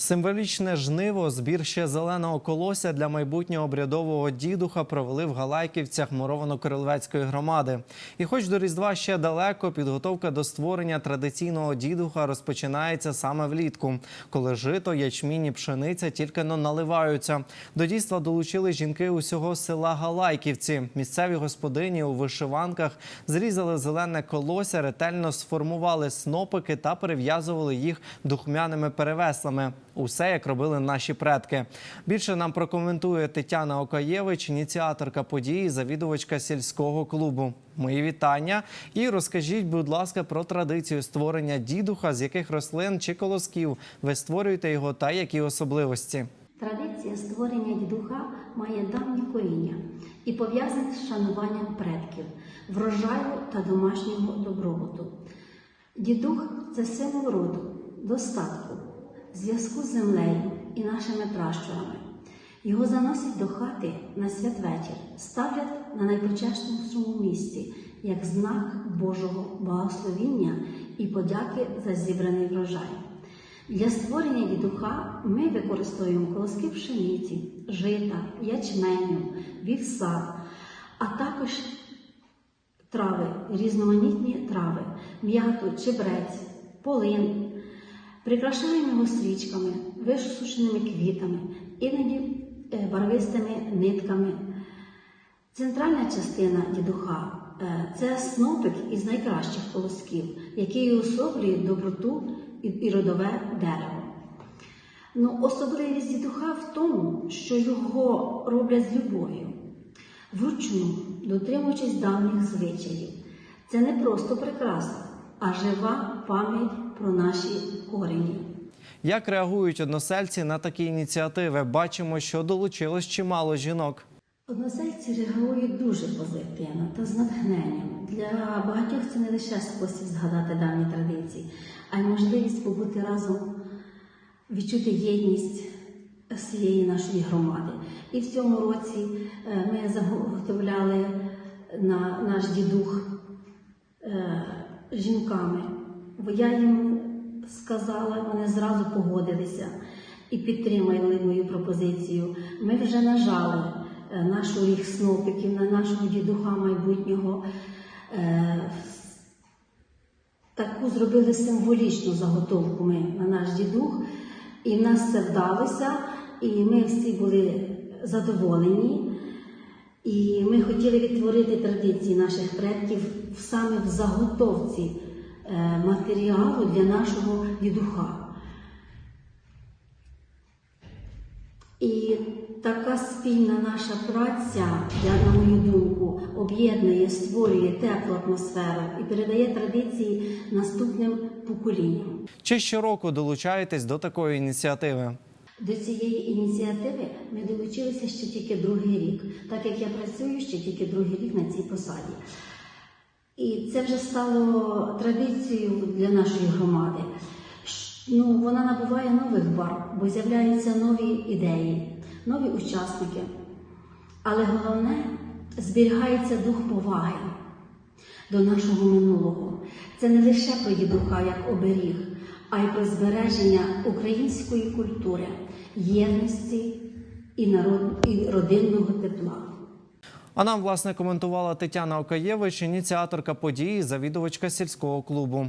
Символічне жниво, збір ще зеленого колося для майбутнього обрядового дідуха провели в Галайківцях Муровано-Криловецької громади. І хоч до Різдва ще далеко, підготовка до створення традиційного дідуха розпочинається саме влітку, коли жито, ячмінь і пшениця тільки но наливаються. До дійства долучили жінки усього села Галайківці. Місцеві господині у вишиванках зрізали зелене колося, ретельно сформували снопики та перев'язували їх духмяними перевеслами. Усе як робили наші предки. Більше нам прокоментує Тетяна Окаєвич, ініціаторка події, завідувачка сільського клубу. Мої вітання. І розкажіть, будь ласка, про традицію створення дідуха, з яких рослин чи колосків ви створюєте його та які особливості. Традиція створення дідуха має давні коріння і пов'язана з шануванням предків, врожаю та домашнього добробуту. Дідух це символ роду, достатку, зв'язку з землею і нашими пращурами. Його заносять до хати на святвечір, ставлять на найпочеснішому місці як знак Божого благословіння і подяки за зібраний врожай. Для створення дідуха ми використовуємо колоски пшениці, жита, ячменю, вівса, а також трави, різноманітні трави, м'яту, чебрець, полин. Прикрашаємо його свічками, висушеними квітами, іноді е, барвистими нитками. Центральна частина дідуха е, це снопик із найкращих колосків, який уособлює доброту і родове дерево. Ну, особливість дідуха в тому, що його роблять з любов'ю, вручну, дотримуючись давніх звичаїв. Це не просто прикраса, а жива пам'ять про наші корені. Як реагують односельці на такі ініціативи? Бачимо, що долучилось чимало жінок. Односельці реагують дуже позитивно та з натхненням. Для багатьох це не лише спосіб згадати давні традиції, а й можливість побути разом, відчути єдність всієї нашої громади. І в цьому році е, ми заготовляли на наш дідух е, жінками. Бо я їм сказала, вони зразу погодилися і підтримали мою пропозицію. Ми вже нажали е, наш оріх снопиків на нашого дідуха майбутнього. Е, Таку зробили символічну заготовку ми на наш дідух, і в нас це вдалося, і ми всі були задоволені. І ми хотіли відтворити традиції наших предків саме в заготовці матеріалу для нашого дідуха. І така спільна наша праця, я, на мою думку, об'єднує, створює теплу атмосферу і передає традиції наступним поколінням. Чи щороку долучаєтесь до такої ініціативи? До цієї ініціативи ми долучилися ще тільки другий рік, так як я працюю ще тільки другий рік на цій посаді. І це вже стало традицією для нашої громади. Ну, вона набуває нових барв, бо з'являються нові ідеї, нові учасники. Але головне зберігається дух поваги до нашого минулого. Це не лише про дідуха як оберіг, а й про збереження української культури, єдності і, народ... і родинного тепла. А нам власне коментувала Тетяна Окаєвич, ініціаторка події, завідувачка сільського клубу.